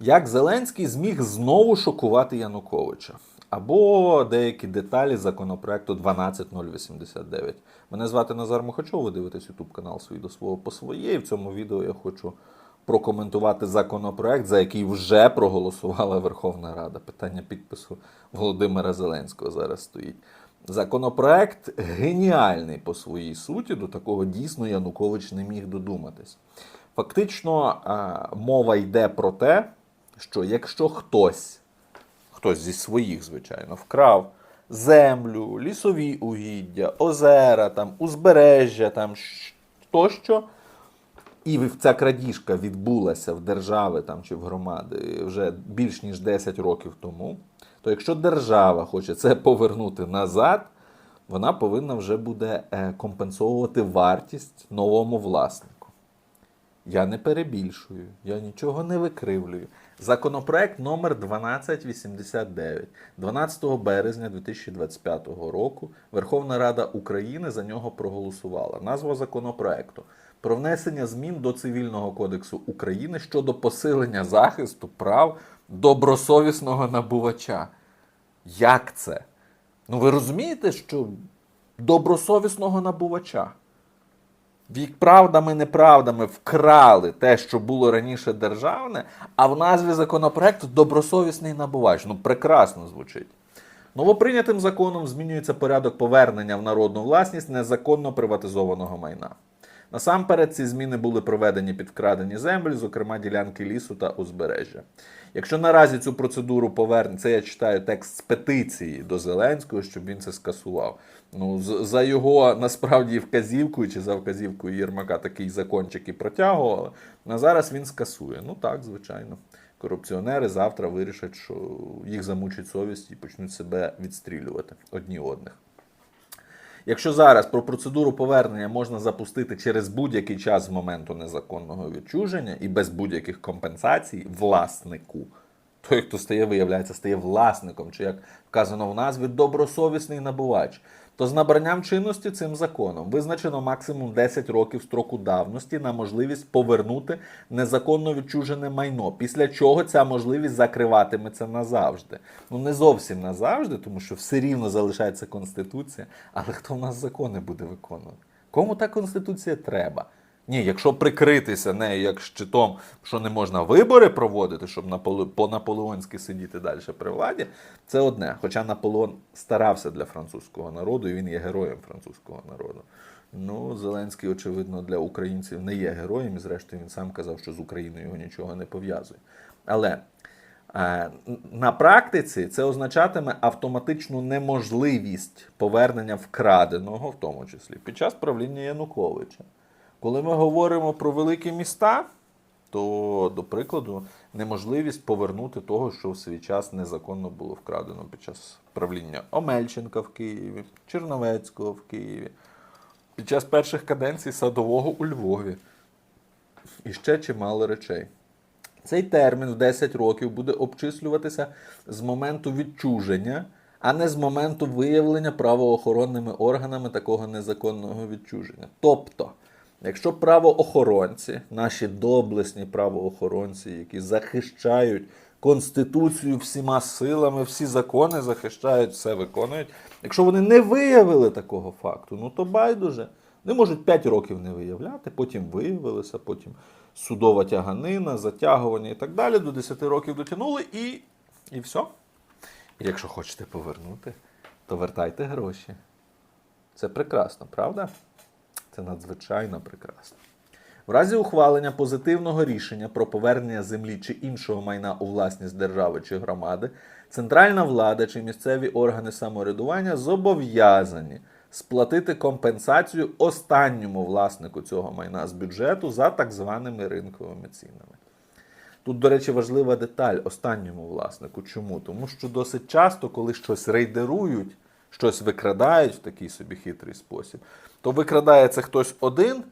Як Зеленський зміг знову шокувати Януковича? Або деякі деталі законопроекту 12089. Мене звати Назар Мухачов, ви дивитесь YouTube канал «Свій до свого по своє. І в цьому відео я хочу прокоментувати законопроект, за який вже проголосувала Верховна Рада. Питання підпису Володимира Зеленського зараз стоїть. Законопроект геніальний по своїй суті, до такого дійсно Янукович не міг додуматись. Фактично, мова йде про те, що якщо хтось, хтось зі своїх, звичайно, вкрав землю, лісові угіддя, озера, там, узбережжя, там, тощо, і ця крадіжка відбулася в держави там, чи в громади вже більш ніж 10 років тому, то якщо держава хоче це повернути назад, вона повинна вже буде е, компенсовувати вартість новому власнику. Я не перебільшую, я нічого не викривлюю. Законопроект номер 1289 12 березня 2025 року Верховна Рада України за нього проголосувала. Назва законопроекту про внесення змін до Цивільного кодексу України щодо посилення захисту прав добросовісного набувача. Як це? Ну ви розумієте, що добросовісного набувача? Правдами, неправдами вкрали те, що було раніше державне, а в назві законопроекту добросовісний набувач. Ну, прекрасно звучить. Новоприйнятим законом змінюється порядок повернення в народну власність незаконно приватизованого майна. Насамперед, ці зміни були проведені під вкрадені землі, зокрема ділянки лісу та узбережжя. Якщо наразі цю процедуру повернення, це я читаю текст з петиції до Зеленського, щоб він це скасував. Ну, за його насправді вказівкою чи за вказівкою Єрмака такий закончик і протягували. А зараз він скасує. Ну так, звичайно. Корупціонери завтра вирішать, що їх замучить совість і почнуть себе відстрілювати одні одних. Якщо зараз про процедуру повернення можна запустити через будь-який час з моменту незаконного відчуження і без будь-яких компенсацій власнику, той, хто стає, виявляється, стає власником, чи як вказано в назві, добросовісний набувач, то з набранням чинності цим законом визначено максимум 10 років строку давності на можливість повернути незаконно відчужене майно, після чого ця можливість закриватиметься назавжди. Ну не зовсім назавжди, тому що все рівно залишається конституція. Але хто в нас закони буде виконувати? Кому та конституція треба? Ні, якщо прикритися нею як щитом, що не можна вибори проводити, щоб по-наполеонськи сидіти далі при владі, це одне. Хоча Наполеон старався для французького народу, і він є героєм французького народу. Ну, Зеленський, очевидно, для українців не є героєм, і зрештою він сам казав, що з Україною його нічого не пов'язує. Але е, на практиці це означатиме автоматичну неможливість повернення вкраденого, в тому числі, під час правління Януковича. Коли ми говоримо про великі міста, то, до прикладу, неможливість повернути того, що в свій час незаконно було вкрадено під час правління Омельченка в Києві, Черновецького в Києві, під час перших каденцій Садового у Львові. І ще чимало речей. Цей термін в 10 років буде обчислюватися з моменту відчуження, а не з моменту виявлення правоохоронними органами такого незаконного відчуження. Тобто, якщо правоохоронці, наші доблесні правоохоронці, які захищають Конституцію всіма силами, всі закони захищають, все виконують. Якщо вони не виявили такого факту, ну то байдуже. Вони можуть 5 років не виявляти, потім виявилися, потім судова тяганина, затягування і так далі. До 10 років дотягнули і, і все. І якщо хочете повернути, то вертайте гроші. Це прекрасно, правда? Це надзвичайно прекрасно. В разі ухвалення позитивного рішення про повернення землі чи іншого майна у власність держави чи громади, центральна влада чи місцеві органи самоврядування зобов'язані сплатити компенсацію останньому власнику цього майна з бюджету за так званими ринковими цінами. Тут, до речі, важлива деталь останньому власнику. Чому? Тому що досить часто, коли щось рейдерують, щось викрадають в такий собі хитрий спосіб, то викрадає це хтось один,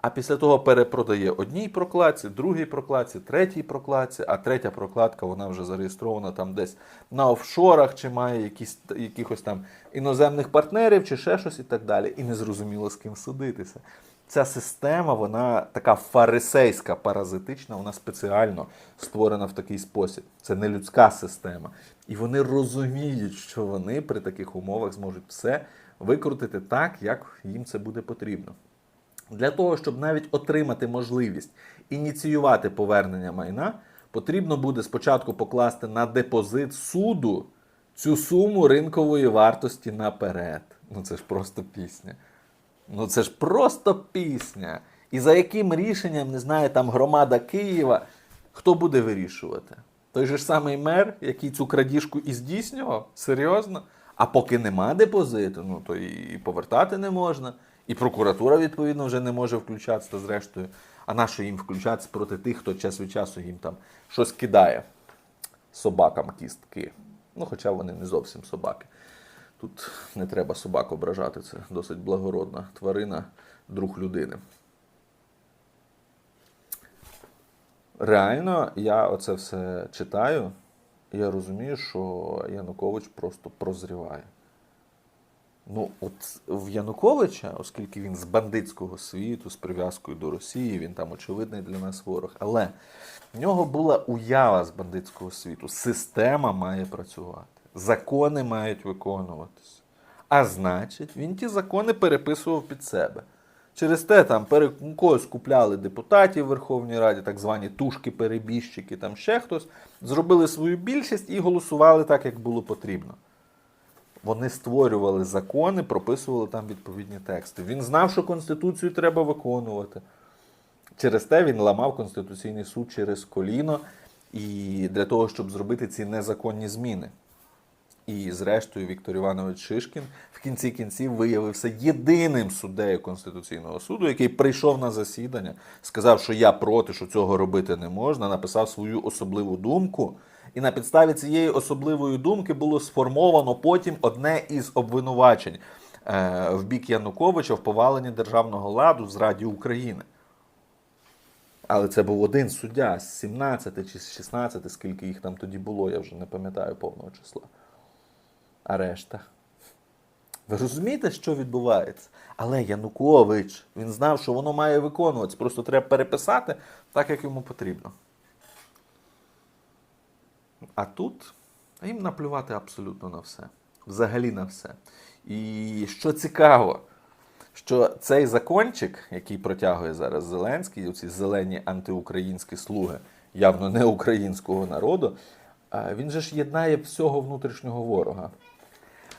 а після того перепродає одній прокладці, другій прокладці, третій прокладці, а третя прокладка вона вже зареєстрована там десь на офшорах, чи має якісь, якихось там іноземних партнерів, чи ще щось і так далі. І не зрозуміло з ким судитися. Ця система, вона така фарисейська, паразитична, вона спеціально створена в такий спосіб. Це не людська система. І вони розуміють, що вони при таких умовах зможуть все викрутити так, як їм це буде потрібно. Для того, щоб навіть отримати можливість ініціювати повернення майна, потрібно буде спочатку покласти на депозит суду цю суму ринкової вартості наперед. Ну це ж просто пісня. Ну це ж просто пісня. І за яким рішенням, не знаю, там громада Києва, хто буде вирішувати? Той же ж самий мер, який цю крадіжку і здійснював? Серйозно? А поки нема депозиту, ну то і повертати не можна. І прокуратура, відповідно, вже не може включатися зрештою. А на що їм включатися проти тих, хто час від часу їм там щось кидає собакам кістки. Ну, хоча вони не зовсім собаки. Тут не треба собак ображати, це досить благородна тварина, друг людини. Реально, я оце все читаю, і я розумію, що Янукович просто прозріває. Ну, от в Януковича, оскільки він з бандитського світу, з прив'язкою до Росії, він там очевидний для нас ворог. Але в нього була уява з бандитського світу. Система має працювати, закони мають виконуватися. А значить, він ті закони переписував під себе. Через те там когось купляли депутатів в Верховній Раді, так звані тушки-перебіжчики, там ще хтось, зробили свою більшість і голосували так, як було потрібно. Вони створювали закони, прописували там відповідні тексти. Він знав, що Конституцію треба виконувати. Через те він ламав Конституційний суд через коліно і для того, щоб зробити ці незаконні зміни. І, зрештою, Віктор Іванович Шишкін в кінці кінців виявився єдиним суддею Конституційного суду, який прийшов на засідання, сказав, що я проти, що цього робити не можна, написав свою особливу думку. І на підставі цієї особливої думки було сформовано потім одне із обвинувачень е, в бік Януковича в поваленні державного ладу в зраді України. Але це був один суддя з 17 чи з 16, скільки їх там тоді було, я вже не пам'ятаю повного числа. А решта. Ви розумієте, що відбувається? Але Янукович, він знав, що воно має виконуватися. Просто треба переписати так, як йому потрібно. А тут їм наплювати абсолютно на все. Взагалі на все. І що цікаво, що цей закончик, який протягує зараз Зеленський, ці зелені антиукраїнські слуги, явно не українського народу, він же ж єднає всього внутрішнього ворога.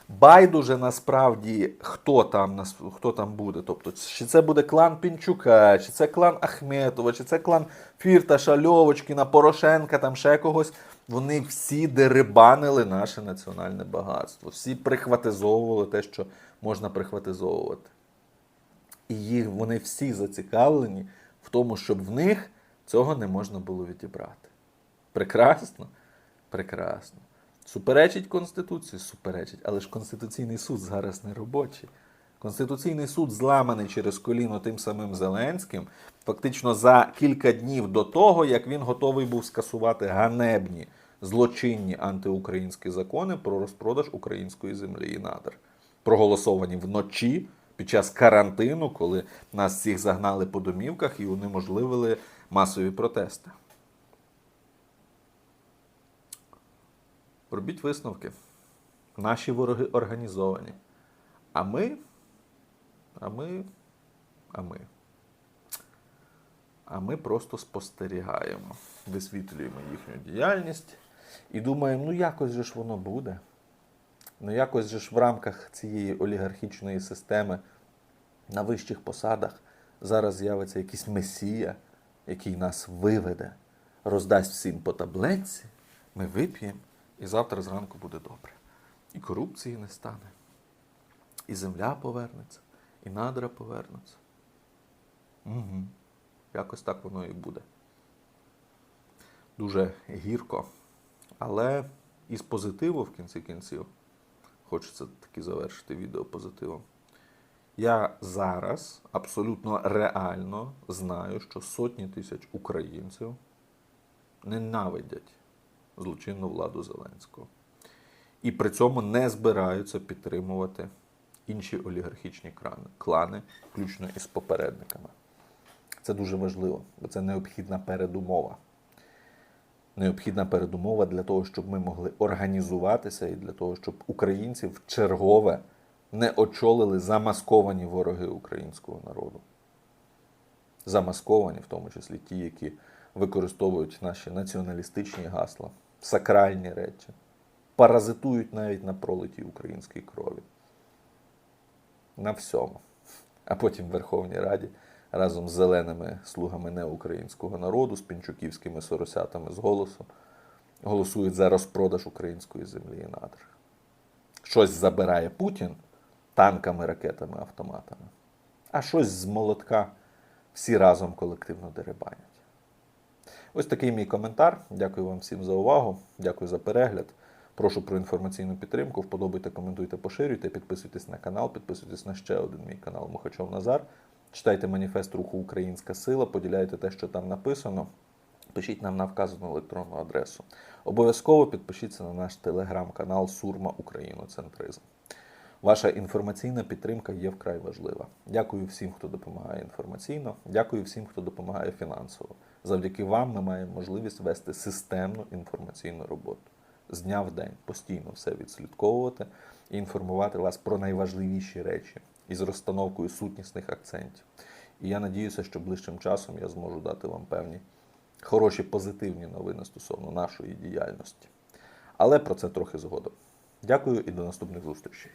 Байдуже насправді, хто там, хто там буде. Тобто, чи це буде клан Пінчука, чи це клан Ахметова, чи це клан Фірташа, Льовочкіна, Порошенка, там ще когось. Вони всі дерибанили наше національне багатство. Всі прихватизовували те, що можна прихватизовувати. І їх вони всі зацікавлені в тому, щоб в них цього не можна було відібрати. Прекрасно? Прекрасно. Суперечить Конституції? Суперечить. Але ж Конституційний суд зараз не робочий. Конституційний суд зламаний через коліно тим самим Зеленським, фактично за кілька днів до того, як він готовий був скасувати ганебні злочинні антиукраїнські закони про розпродаж української землі і надр, проголосовані вночі під час карантину, коли нас всіх загнали по домівках і унеможливили масові протести. Робіть висновки. Наші вороги організовані. А ми, а ми, а ми. А ми просто спостерігаємо, висвітлюємо їхню діяльність і думаємо, ну якось же ж воно буде. Ну якось же ж в рамках цієї олігархічної системи на вищих посадах зараз з'явиться якийсь месія, який нас виведе, роздасть всім по таблетці, ми вип'ємо, і завтра зранку буде добре. І корупції не стане, і земля повернеться, і надра повернуться. Угу. Якось так воно і буде. Дуже гірко. Але із позитиву в кінці кінців, хочеться таки завершити відео позитивом. Я зараз абсолютно реально знаю, що сотні тисяч українців ненавидять злочинну владу Зеленського. І при цьому не збираються підтримувати інші олігархічні клани, включно із попередниками. Це дуже важливо, бо це необхідна передумова. Необхідна передумова для того, щоб ми могли організуватися і для того, щоб українці в чергове не очолили замасковані вороги українського народу. Замасковані, в тому числі ті, які використовують наші націоналістичні гасла, сакральні речі, паразитують навіть на пролитій українській крові. На всьому. А потім в Верховній Раді разом з зеленими слугами неукраїнського народу, з пінчуківськими соросятами з голосу, голосують за розпродаж української землі і надр. Щось забирає Путін танками, ракетами, автоматами, а щось з молотка всі разом колективно деребанять. Ось такий мій коментар. Дякую вам всім за увагу. Дякую за перегляд. Прошу про інформаційну підтримку. Вподобайте, коментуйте, поширюйте, підписуйтесь на канал, підписуйтесь на ще один мій канал Мухачов Назар. Читайте маніфест руху Українська Сила, поділяйте те, що там написано. Пишіть нам на вказану електронну адресу. Обов'язково підпишіться на наш телеграм-канал Сурма Україноцентризм. Ваша інформаційна підтримка є вкрай важлива. Дякую всім, хто допомагає інформаційно. Дякую всім, хто допомагає фінансово. Завдяки вам ми маємо можливість вести системну інформаційну роботу з дня в день, постійно все відслідковувати і інформувати вас про найважливіші речі із розстановкою сутнісних акцентів. І я надіюся, що ближчим часом я зможу дати вам певні хороші позитивні новини стосовно нашої діяльності. Але про це трохи згодом. Дякую і до наступних зустрічей.